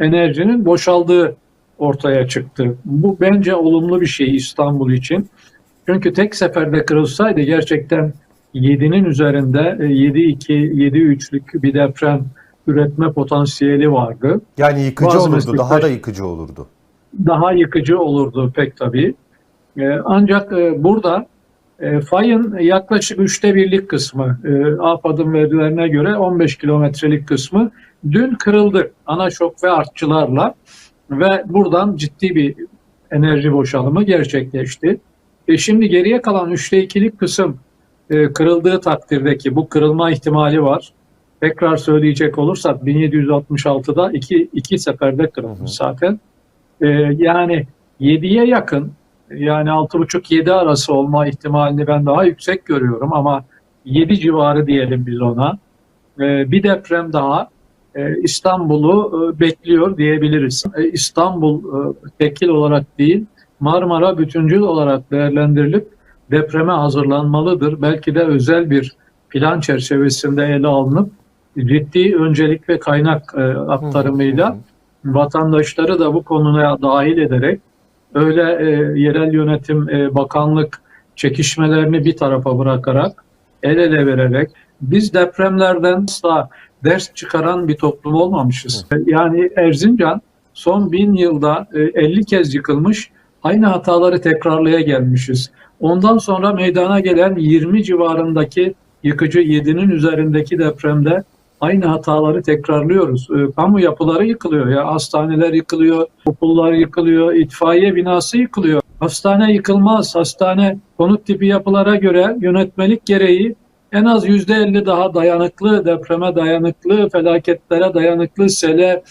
enerjinin boşaldığı ortaya çıktı. Bu bence olumlu bir şey İstanbul için. Çünkü tek seferde kırılsaydı gerçekten 7'nin üzerinde e, 7-2, 7-3'lük bir deprem üretme potansiyeli vardı. Yani yıkıcı Bazı olurdu, daha da yıkıcı olurdu. Daha yıkıcı olurdu pek tabii. E, Ancak e, burada e, fayın yaklaşık üçte birlik kısmı, e, AFAD'ın verilerine göre 15 kilometrelik kısmı dün kırıldı ana şok ve artçılarla ve buradan ciddi bir enerji boşalımı gerçekleşti. E şimdi geriye kalan üçte ikilik kısım e, kırıldığı takdirdeki bu kırılma ihtimali var. Tekrar söyleyecek olursak 1766'da iki, iki seferde kırılmış zaten. E, yani 7'ye yakın yani 6,5-7 arası olma ihtimalini ben daha yüksek görüyorum ama 7 civarı diyelim biz ona. E, bir deprem daha e, İstanbul'u e, bekliyor diyebiliriz. E, İstanbul e, tekil olarak değil Marmara bütüncül olarak değerlendirilip depreme hazırlanmalıdır. Belki de özel bir plan çerçevesinde ele alınıp ciddi öncelik ve kaynak e, aktarımıyla vatandaşları da bu konuya dahil ederek öyle e, yerel yönetim, e, bakanlık çekişmelerini bir tarafa bırakarak el ele vererek biz depremlerden asla ders çıkaran bir toplum olmamışız. Yani Erzincan son bin yılda e, 50 kez yıkılmış aynı hataları tekrarlaya gelmişiz. Ondan sonra meydana gelen 20 civarındaki yıkıcı 7'nin üzerindeki depremde aynı hataları tekrarlıyoruz. E, kamu yapıları yıkılıyor ya hastaneler yıkılıyor, okullar yıkılıyor, itfaiye binası yıkılıyor. Hastane yıkılmaz. Hastane konut tipi yapılara göre yönetmelik gereği en az %50 daha dayanıklı, depreme dayanıklı, felaketlere dayanıklı, sele,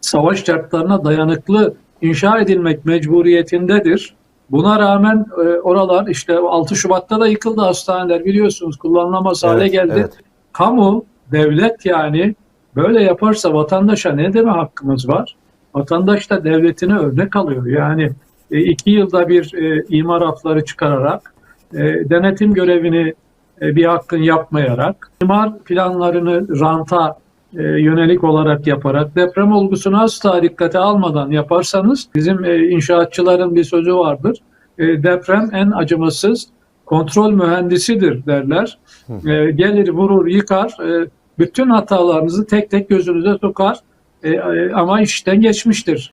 savaş şartlarına dayanıklı inşa edilmek mecburiyetindedir. Buna rağmen e, oralar işte 6 Şubat'ta da yıkıldı hastaneler biliyorsunuz kullanılamaz hale Evet, geldi. evet. Kamu, devlet yani böyle yaparsa vatandaşa ne deme hakkımız var? Vatandaş da devletine örnek alıyor. Yani e, iki yılda bir e, imar hafları çıkararak, e, denetim görevini e, bir hakkın yapmayarak, imar planlarını ranta e, yönelik olarak yaparak, deprem olgusunu asla dikkate almadan yaparsanız, bizim e, inşaatçıların bir sözü vardır. E, deprem en acımasız kontrol mühendisidir derler. E, gelir vurur yıkar, e, bütün hatalarınızı tek tek gözünüze sokar. E, e, ama işten geçmiştir.